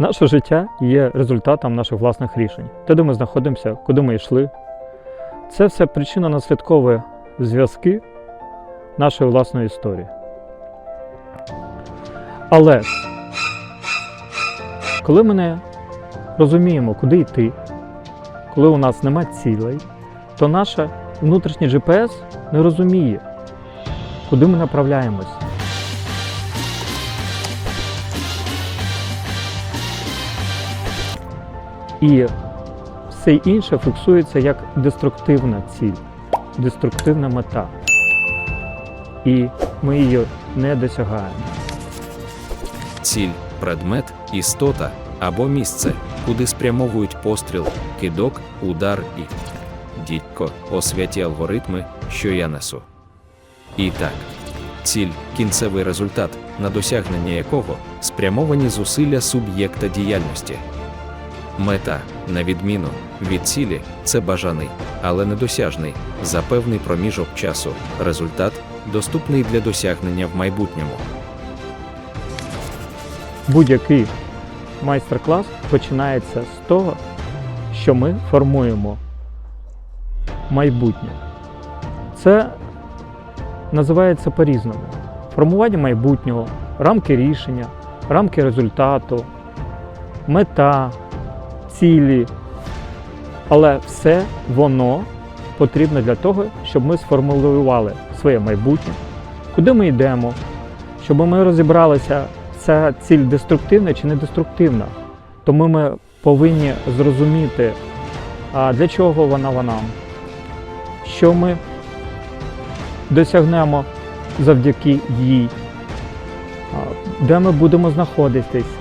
Наше життя є результатом наших власних рішень. Те, де ми знаходимося, куди ми йшли. Це все причинно-наслідкові зв'язки нашої власної історії. Але коли ми не розуміємо, куди йти, коли у нас нема цілей, то наше внутрішній GPS не розуміє, куди ми направляємось. І все інше фіксується як деструктивна ціль, деструктивна мета. І ми її не досягаємо. Ціль, предмет, істота або місце, куди спрямовують постріл, кидок, удар і дідько, освяті алгоритми, що я несу. І так, ціль кінцевий результат, на досягнення якого спрямовані зусилля суб'єкта діяльності. Мета, на відміну від цілі, це бажаний, але недосяжний, за певний проміжок часу, результат, доступний для досягнення в майбутньому. Будь-який майстер-клас починається з того, що ми формуємо майбутнє. Це називається по-різному. Формування майбутнього, рамки рішення, рамки результату, мета, цілі. Але все воно потрібно для того, щоб ми сформулювали своє майбутнє, куди ми йдемо, щоб ми розібралися, ця ціль деструктивна чи не деструктивна. Тому ми повинні зрозуміти, для чого вона вона, що ми досягнемо завдяки їй, де ми будемо знаходитись.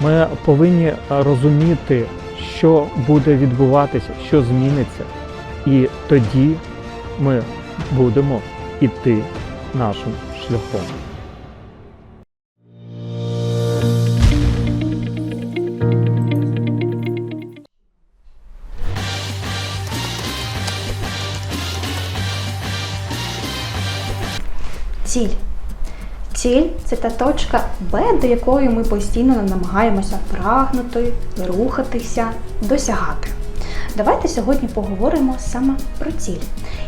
Ми повинні розуміти, що буде відбуватися, що зміниться, і тоді ми будемо йти нашим шляхом. Ціль. Ціль це та точка Б, до якої ми постійно намагаємося прагнути, рухатися, досягати. Давайте сьогодні поговоримо саме про ціль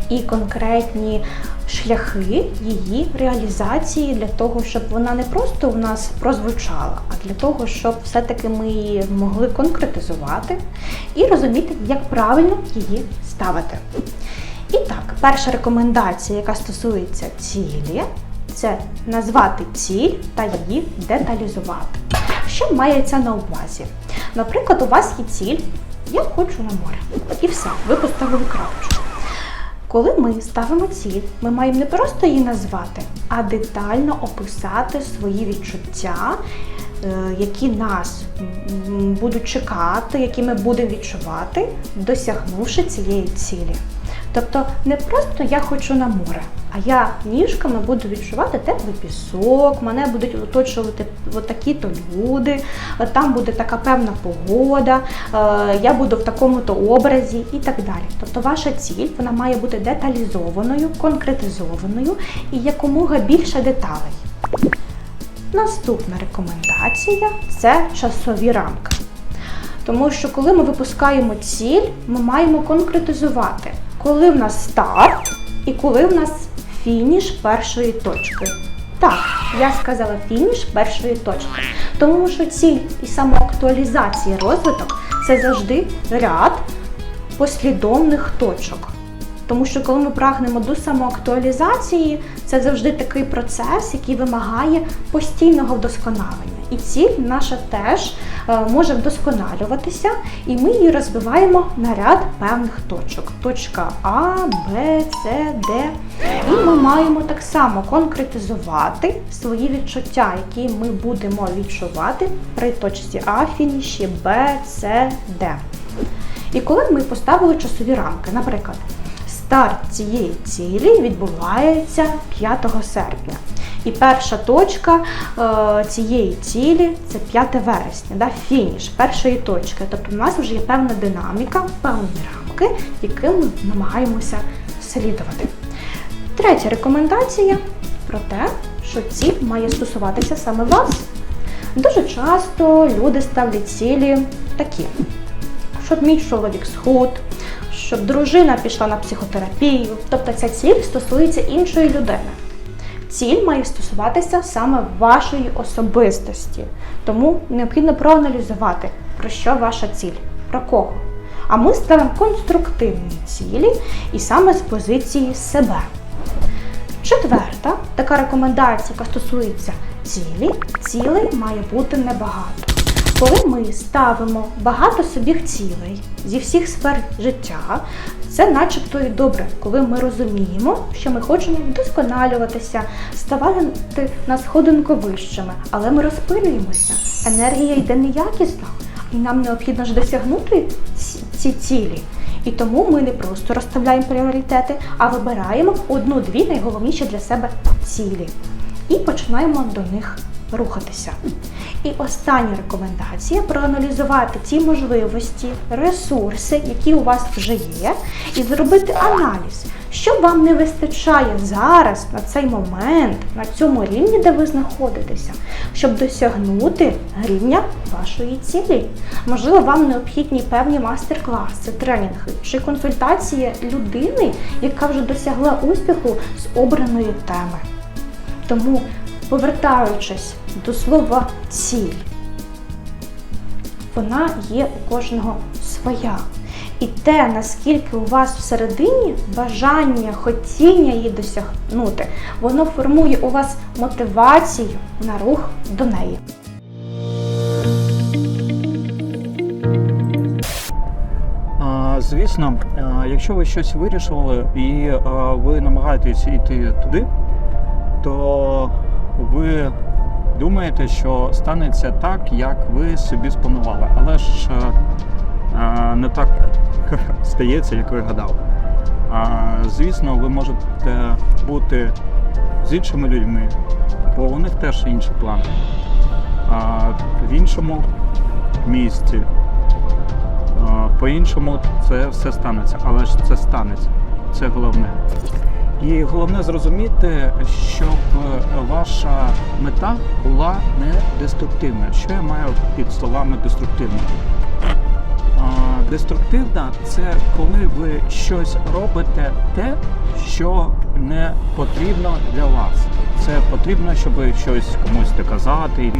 і конкретні шляхи її реалізації для того, щоб вона не просто у нас прозвучала, а для того, щоб все-таки ми її могли конкретизувати і розуміти, як правильно її ставити. І так, перша рекомендація, яка стосується цілі, це назвати ціль та її деталізувати. Що мається на увазі? Наприклад, у вас є ціль, я хочу на море. І все, ви поставили крапочку. Коли ми ставимо ціль, ми маємо не просто її назвати, а детально описати свої відчуття, е, які нас будуть чекати, які ми будемо відчувати, досягнувши цієї цілі. Тобто не просто я хочу на море, а я ніжками буду відчувати теплий пісок, мене будуть оточувати от такі-то люди, там буде така певна погода, е, я буду в такому-то образі і так далі. Тобто ваша ціль вона має бути деталізованою, конкретизованою і якомога більше деталей. Наступна рекомендація це часові рамки. Тому що коли ми випускаємо ціль, ми маємо конкретизувати, коли в нас старт і коли в нас фініш першої точки. Так, я сказала фініш першої точки. Тому що ціль і самоактуалізація розвиток це завжди ряд послідовних точок. Тому що коли ми прагнемо до самоактуалізації, це завжди такий процес, який вимагає постійного вдосконалення. І ціль наша теж може вдосконалюватися, і ми її розбиваємо на ряд певних точок. Точка А, Б, С, Д. І ми маємо так само конкретизувати свої відчуття, які ми будемо відчувати при точці А, фініші, Б, С, Д. І коли ми поставили часові рамки, наприклад, старт цієї цілі відбувається 5 серпня. І перша точка е, цієї цілі це 5 вересня, да, фініш першої точки. Тобто у нас вже є певна динаміка, певні рамки, яким ми намагаємося слідувати. Третя рекомендація про те, що ціль має стосуватися саме вас. Дуже часто люди ставлять цілі такі, щоб мій чоловік схуд, щоб дружина пішла на психотерапію. Тобто ця ціль стосується іншої людини. Ціль має стосуватися саме вашої особистості. Тому необхідно проаналізувати, про що ваша ціль, про кого. А ми ставимо конструктивні цілі і саме з позиції себе. Четверта така рекомендація, яка стосується цілі, цілей має бути небагато. Коли ми ставимо багато собі цілей зі всіх сфер життя, це начебто і добре, коли ми розуміємо, що ми хочемо вдосконалюватися, ставати на сходинку вищими, але ми розпилюємося. Енергія йде неякісна, і нам необхідно ж досягнути ці цілі. І тому ми не просто розставляємо пріоритети, а вибираємо одну-дві найголовніші для себе цілі і починаємо до них рухатися. І остання рекомендація проаналізувати ті можливості, ресурси, які у вас вже є, і зробити аналіз, що вам не вистачає зараз на цей момент, на цьому рівні, де ви знаходитеся, щоб досягнути рівня вашої цілі. Можливо, вам необхідні певні мастер-класи, тренінги чи консультації людини, яка вже досягла успіху з обраної теми. Тому, повертаючись до слова ціль, вона є у кожного своя. І те, наскільки у вас всередині бажання, хотіння її досягнути, воно формує у вас мотивацію на рух до неї. Звісно, якщо ви щось вирішили і ви намагаєтесь йти туди, то ви думаєте, що станеться так, як ви собі спланували. Але ж а, а, не так стається, як ви гадали. А, Звісно, ви можете бути з іншими людьми, бо у них теж інші плани. А, В іншому місці. По-іншому це все станеться, але ж це станеться. Це головне. І головне зрозуміти, щоб е, ваша мета була не деструктивна. Що я маю під словами деструктивна? Деструктивна це коли ви щось робите те, що не потрібно для вас. Це потрібно, щоб щось комусь доказати,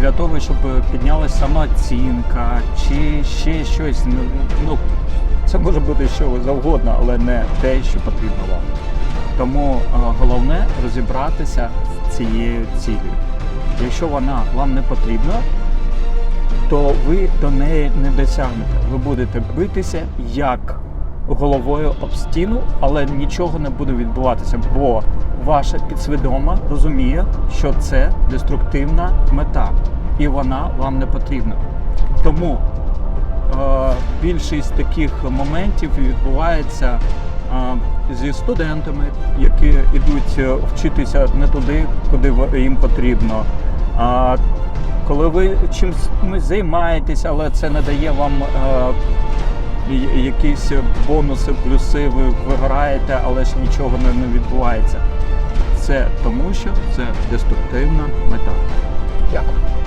для того, щоб піднялася самооцінка чи ще щось. Ну, Ну, це може бути що завгодно, але не те, що потрібно вам. Тому е, головне розібратися з цією цілею. Якщо вона вам не потрібна, то ви до неї не досягнете. Ви будете битися як головою об стіну, але нічого не буде відбуватися, бо ваша підсвідома розуміє, що це деструктивна мета, і вона вам не потрібна. Тому е, більшість таких моментів відбувається зі студентами, які йдуть е, вчитися не туди, куди їм потрібно. А коли ви чимось займаєтесь, але це не дає вам е, якісь бонуси, плюси, ви виграєте, але ж нічого не, відбувається. Це тому, що це деструктивна мета. Дякую.